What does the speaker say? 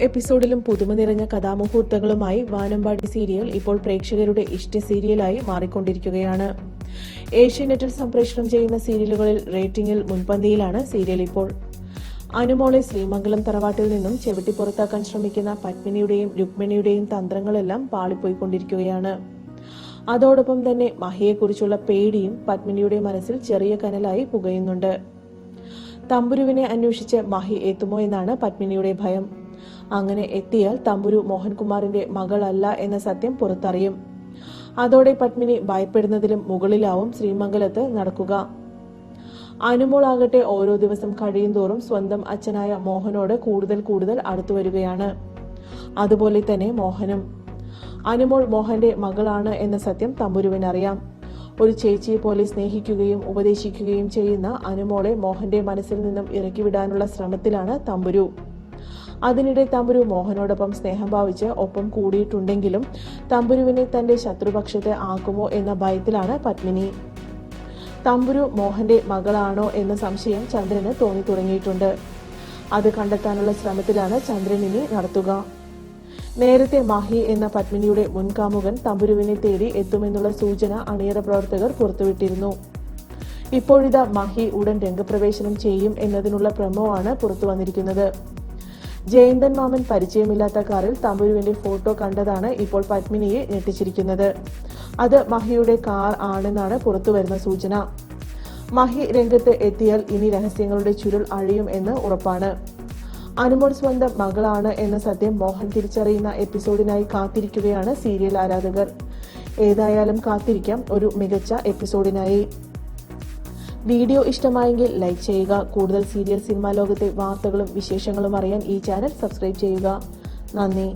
എപ്പിസോഡിലും പുതുമ നിറഞ്ഞ കഥാമുഹൂർത്തങ്ങളുമായി വാനമ്പാടി സീരിയൽ ഇപ്പോൾ പ്രേക്ഷകരുടെ ഇഷ്ട സീരിയലായി മാറിക്കൊണ്ടിരിക്കുകയാണ്. ഏഷ്യാനെറ്റിൽ സംപ്രേഷണം ചെയ്യുന്ന സീരിയലുകളിൽ റേറ്റിംഗിൽ മുൻപന്തിയിലാണ് സീരിയൽ ഇപ്പോൾ. അനുമോളെ ശ്രീമംഗലം തറവാട്ടിൽ നിന്നും ചെവിട്ടി പുറത്താക്കാൻ ശ്രമിക്കുന്ന പത്മിനിയുടെയും രുക്മിണിയുടെയും തന്ത്രങ്ങളെല്ലാം പാളിപ്പോയിക്കൊണ്ടിരിക്കുകയാണ്. അതോടൊപ്പം തന്നെ മഹിയെക്കുറിച്ചുള്ള പേടിയും പത്മിനിയുടെ മനസ്സിൽ ചെറിയ കനലായി പുകയുന്നുണ്ട്. തമ്പുരുവിനെ അന്വേഷിച്ച് മഹി എത്തുമോ എന്നാണ് പത്മിനിയുടെ ഭയം. അങ്ങനെ എത്തിയാൽ തമ്പുരു മോഹൻകുമാറിന്റെ മകളല്ല എന്ന സത്യം പുറത്തറിയും. അതോടെ പത്മിനി ഭയപ്പെടുന്നതിലും മുകളിലാവും ശ്രീമംഗലത്ത് നടക്കുക. അനുമോളാകട്ടെ ഓരോ ദിവസം കഴിയും തോറും സ്വന്തം അച്ഛനായ മോഹനോട് കൂടുതൽ കൂടുതൽ അടുത്തു വരികയാണ്. അതുപോലെ തന്നെ മോഹനും. അനുമോൾ മോഹന്റെ മകളാണ് എന്ന സത്യം തമ്പുരുവിനറിയാം. ഒരു ചേച്ചിയെ പോലെ സ്നേഹിക്കുകയും ഉപദേശിക്കുകയും ചെയ്യുന്ന അനുമോളെ മോഹന്റെ മനസ്സിൽ നിന്നും ഇറക്കിവിടാനുള്ള ശ്രമത്തിലാണ് തമ്പുരു. അതിനിടെ തമ്പുരു മോഹനോടൊപ്പം സ്നേഹം ഭാവിച്ച് ഒപ്പം കൂടിയിട്ടുണ്ടെങ്കിലും തമ്പുരുവിനെ തന്റെ ശത്രുപക്ഷത്തെ ആക്കുമോ എന്ന ഭയത്തിലാണ് പത്മിനി. തമ്പുരു മോഹന്റെ മകളാണോ എന്ന സംശയം ചന്ദ്രന് തോന്നി തുടങ്ങിയിട്ടുണ്ട് അത് കണ്ടെത്താനുള്ള ശ്രമത്തിലാണ് ചന്ദ്രൻ ഇനി നടത്തുക. നേരത്തെ മാഹി എന്ന പത്മിനിയുടെ മുൻകാമുകൻ തമ്പുരുവിനെ തേടി എത്തുമെന്നുള്ള സൂചന അണിയറ പ്രവർത്തകർ പുറത്തുവിട്ടിരുന്നു. ഇപ്പോഴിതാ മാഹി ഉടൻ രംഗപ്രവേശനം ചെയ്യും എന്നതിനുള്ള പ്രമോ ആണ് പുറത്തു വന്നിരിക്കുന്നത്. ജയന്തൻ മാമൻ പരിചയമില്ലാത്ത കാറിൽ തമ്പുരുവിന്റെ ഫോട്ടോ കണ്ടതാണ് ഇപ്പോൾ പത്മിനിയെ ഞെട്ടിച്ചിരിക്കുന്നത്. അത് മഹിയുടെ കാർ ആണെന്നാണ് പുറത്തുവരുന്ന സൂചന. മഹി രംഗത്ത് എത്തിയാൽ ഇനി രഹസ്യങ്ങളുടെ ചുരുൾ അഴിയും എന്ന് ഉറപ്പാണ്. അനുമോൾ സ്വന്തം മകളാണ് എന്ന സത്യം മോഹൻ തിരിച്ചറിയുന്ന എപ്പിസോഡിനായി കാത്തിരിക്കുകയാണ് സീരിയൽ ആരാധകർ. ഏതായാലും കാത്തിരിക്കാം ഒരു മികച്ച എപ്പിസോഡിനായി. വീഡിയോ ഇഷ്ടമായെങ്കിൽ ലൈക്ക് ചെയ്യുക. കൂടുതൽ സീരിയൽ സിനിമാ ലോകത്തെ വാർത്തകളും വിശേഷങ്ങളും അറിയാൻ ഈ ചാനൽ സബ്സ്ക്രൈബ് ചെയ്യുക. നന്ദി.